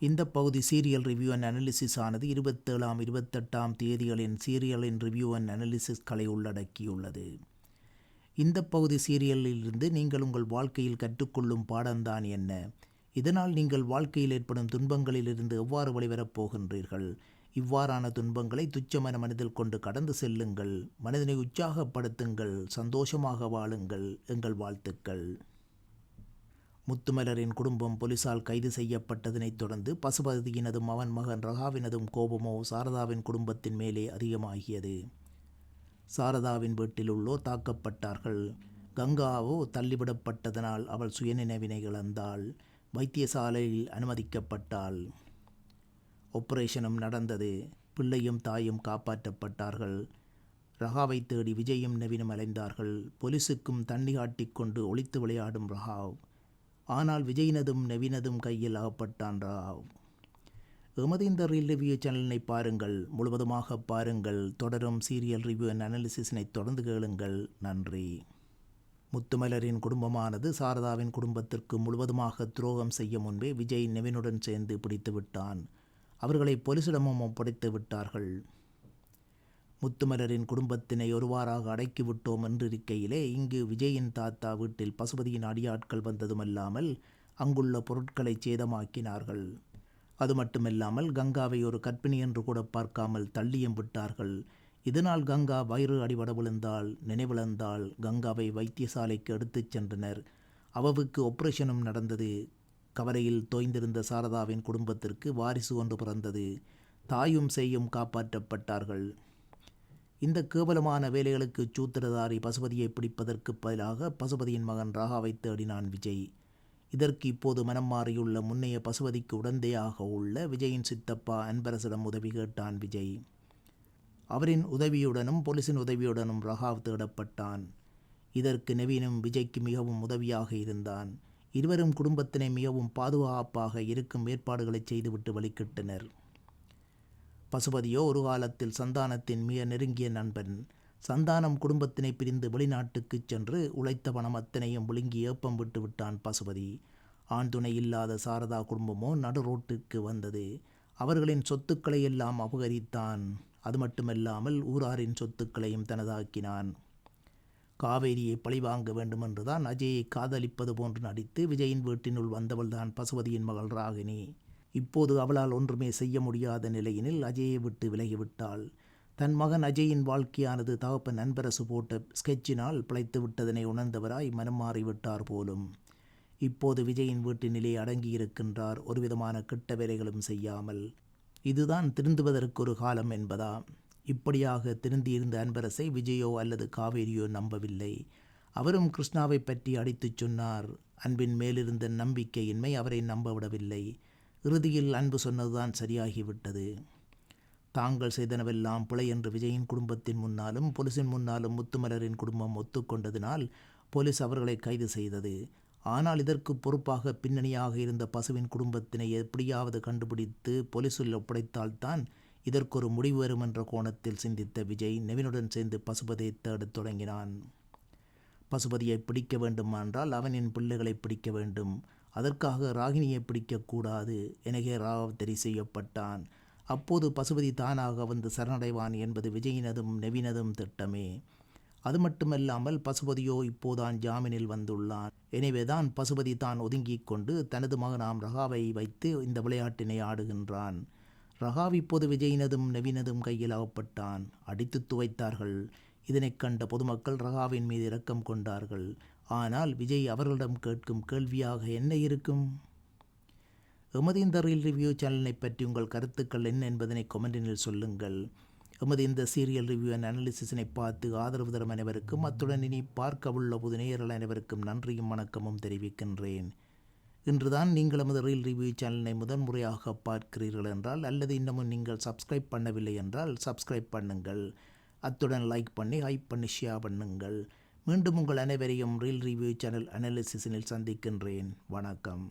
இந்த பகுதி serial review and analysis ஆனது இருபத்தேழாம் இருபத்தெட்டாம் தேதிகளின் சீரியலின் ரிவ்யூ அண்ட் அனாலிசிஸ்களை உள்ளடக்கியுள்ளது. இந்த பகுதி சீரியலிலிருந்து நீங்கள் உங்கள் வாழ்க்கையில் கற்றுக்கொள்ளும் பாடம்தான் என்ன? இதனால் நீங்கள் வாழ்க்கையில் ஏற்படும் துன்பங்களிலிருந்து எவ்வாறு வெளிவரப் போகின்றீர்கள்? இவ்வாறான துன்பங்களை துச்சமன மனதில் கொண்டு கடந்து செல்லுங்கள். மனதினை உற்சாகப்படுத்துங்கள். சந்தோஷமாக வாழுங்கள். எங்கள் வாழ்த்துக்கள். முத்துமலரின் குடும்பம் போலீசால் கைது செய்யப்பட்டதனைத் தொடர்ந்து பசுபதியினதும் அவன் மகன் ரகாவினதும் கோபமோ சாரதாவின் குடும்பத்தின் மேலே அதிகமாகியது. சாரதாவின் வீட்டில் உள்ளோர் தாக்கப்பட்டார்கள். கங்காவோ தள்ளிவிடப்பட்டதனால் அவள் சுயநினைவினை இழந்தாள். வைத்தியசாலையில் அனுமதிக்கப்பட்டாள். ஆபரேஷனும் நடந்தது. பிள்ளையும் தாயும் காப்பாற்றப்பட்டார்கள். ரகாவை தேடி விஜயும் நவீனும் அலைந்தார்கள். போலீசுக்கும் தண்ணி காட்டிக்கொண்டு ஒளித்து விளையாடும் ரகாவ் ஆனால் விஜயினதும் நவீனதும் கையில் அகப்பட்டான் ராவ் எமது இந்த ரீல் ரிவ்யூ சேனலினை பாருங்கள் முழுவதுமாக பாருங்கள் தொடரும் சீரியல் ரிவ்யூ அண்ட் அனாலிசிஸினை தொடர்ந்து கேளுங்கள். நன்றி. முத்துமலரின் குடும்பமானது சாரதாவின் குடும்பத்திற்கு முழுவதுமாக துரோகம் செய்ய முன்பே விஜய் நெவினுடன் சேர்ந்து பிடித்து விட்டான் அவர்களை போலீசிடமும் ஒப்படைத்து விட்டார்கள். முத்துமலரின் குடும்பத்தினை ஒருவாறாக அடக்கிவிட்டோம் என்றிருக்கையிலே இங்கு விஜயின் தாத்தா வீட்டில் பசுபதியின் அடியாட்கள் வந்ததுமல்லாமல் அங்குள்ள பொருட்களை சேதமாக்கினார்கள். அது மட்டுமல்லாமல் கங்காவை ஒரு கற்பிணி என்று கூட பார்க்காமல் தள்ளியும் விட்டார்கள். இதனால் கங்கா வயிறு அடிபட விழுந்தால் நினைவிழந்தால் கங்காவை வைத்தியசாலைக்கு எடுத்துச் சென்றனர். அவவுக்கு ஆபரேஷனும் நடந்தது. கவலையில் தோய்ந்திருந்த சாரதாவின் குடும்பத்திற்கு வாரிசு ஒன்று பிறந்தது. தாயும் செய்யும் காப்பாற்றப்பட்டார்கள். இந்த கேவலமான வேலைகளுக்கு சூத்திரதாரி பசுபதியை பிடிப்பதற்கு பதிலாக பசுபதியின் மகன் ராகாவை தேடினான் விஜய். இதற்கு இப்போது மனம் மாறியுள்ள முன்னைய பசுபதிக்கு உடந்தையாக உள்ள விஜயின் சித்தப்பா அன்பரசிடம் உதவி கேட்டான் விஜய். அவரின் உதவியுடனும் போலீஸின் உதவியுடனும் ரகாவ் தேடப்பட்டான். இதற்கு நெவீனும் விஜய்க்கு மிகவும் உதவியாக இருந்தான். இருவரும் குடும்பத்தினை மிகவும் பாதுகாப்பாக இருக்கும் ஏற்பாடுகளை செய்துவிட்டு வழிகிட்டனர். பசுபதியோ ஒரு காலத்தில் சந்தானத்தின் மிக நெருங்கிய நண்பன். சந்தானம் குடும்பத்தினை பிரிந்து வெளிநாட்டுக்குச் சென்று உழைத்த பணம் அத்தனையும் விழுங்கி ஏப்பம் விட்டு விட்டான் பசுபதி. ஆண் துணை இல்லாத சாரதா குடும்பமோ நடு ரோட்டுக்கு வந்தது. அவர்களின் சொத்துக்களை எல்லாம் அபகரித்தான். அது மட்டுமல்லாமல் ஊராரின் சொத்துக்களையும் தனதாக்கினான். காவேரியை பழிவாங்க வேண்டுமென்றுதான் அஜயை காதலிப்பது போன்று நடித்து விஜயின் வீட்டினுள் வந்தவள்தான் பசுபதியின் மகள் ராகினி. இப்போது அவளால் ஒன்றுமே செய்ய முடியாத நிலையினில் அஜயை விட்டு விலகிவிட்டாள். தன் மகன் அஜயின் வாழ்க்கையானது தகப்ப நண்பரசு போட்ட ஸ்கெட்சினால் பிழைத்து விட்டதனை உணர்ந்தவராய் மனம் மாறிவிட்டார் போலும். இப்போது விஜயின் வீட்டினிலே அடங்கியிருக்கின்றார். ஒருவிதமான கிட்ட கெட்ட வேலைகளும் செய்யாமல். இதுதான் திருந்துவதற்கு ஒரு காலம் என்பதா? இப்படியாக திருந்தியிருந்த அன்பரசை விஜயோ அல்லது காவேரியோ நம்பவில்லை. அவரும் கிருஷ்ணாவை பற்றி அடித்துச் சொன்னார். அன்பின் மேலிருந்த நம்பிக்கையின்மை அவரை நம்பவிடவில்லை. இறுதியில் அன்பு சொன்னதுதான் சரியாகிவிட்டது. தாங்கள் செய்தனவெல்லாம் பிழை என்று விஜயின் குடும்பத்தின் முன்னாலும் போலீஸின் முன்னாலும் முத்துமலரின் குடும்பம் ஒத்துக்கொண்டதினால் போலீஸ் அவர்களை கைது செய்தது. ஆனால் இதற்கு பொறுப்பாக பின்னணியாக இருந்த பசுவின் குடும்பத்தினை எப்படியாவது கண்டுபிடித்து போலீஸில் ஒப்படைத்தால்தான் இதற்கொரு முடிவு வரும் என்ற கோணத்தில் சிந்தித்த விஜய் நெவினுடன் சேர்ந்து பசுபதியை தேடத் தொடங்கினான். பசுபதியை பிடிக்க வேண்டுமென்றால் அவனின் பிள்ளைகளை பிடிக்க வேண்டும். அதற்காக ராகினியை பிடிக்கக்கூடாது எனவே ராவத்தரி செய்யப்பட்டான். அப்போது பசுபதி தானாக வந்து சரணடைவான் என்பது விஜயினதும் நெவினதும் திட்டமே. அது மட்டுமல்லாமல் பசுபதியோ இப்போதான் ஜாமீனில் வந்துள்ளான். எனவேதான் பசுபதி தான் ஒதுங்கிக் கொண்டு தனது மகனாம் ரகாவை வைத்து இந்த விளையாட்டினை ஆடுகின்றான். ரகாவ் இப்போது விஜயினதும் நவீனதும் கையில் அகப்பட்டான் அடித்து துவைத்தார்கள். இதனைக் கண்ட பொதுமக்கள் ரகாவின் மீது இரக்கம் கொண்டார்கள். ஆனால் விஜய் அவர்களிடம் கேட்கும் கேள்வியாக என்ன இருக்கும்? எமது இந்த ரீல் ரிவ்யூ சேனலை பற்றி உங்கள் கருத்துக்கள் என்ன என்பதனை கொமெண்டினில் சொல்லுங்கள். எமது இந்த சீரியல் ரிவ்யூ அண்ட் அனாலிசிஸினை பார்த்து ஆதரவு தரும் அனைவருக்கும் அத்துடன் இனி பார்க்க உள்ள புது நேயர்கள் அனைவருக்கும் நன்றியும் வணக்கமும் தெரிவிக்கின்றேன். இன்றுதான் நீங்கள் எமது ரீல் ரிவ்யூ சேனலை முதன்முறையாக பார்க்கிறீர்கள் என்றால் அல்லது இன்னமும் நீங்கள் சப்ஸ்கிரைப் பண்ணவில்லை என்றால் சப்ஸ்கிரைப் பண்ணுங்கள். அத்துடன் லைக் பண்ணி ஹைப் பண்ணி ஷேர் பண்ணுங்கள். மீண்டும் உங்கள் அனைவரையும் ரீல் ரிவ்யூ சேனல் அனாலிசிஸினில் சந்திக்கின்றேன். வணக்கம்.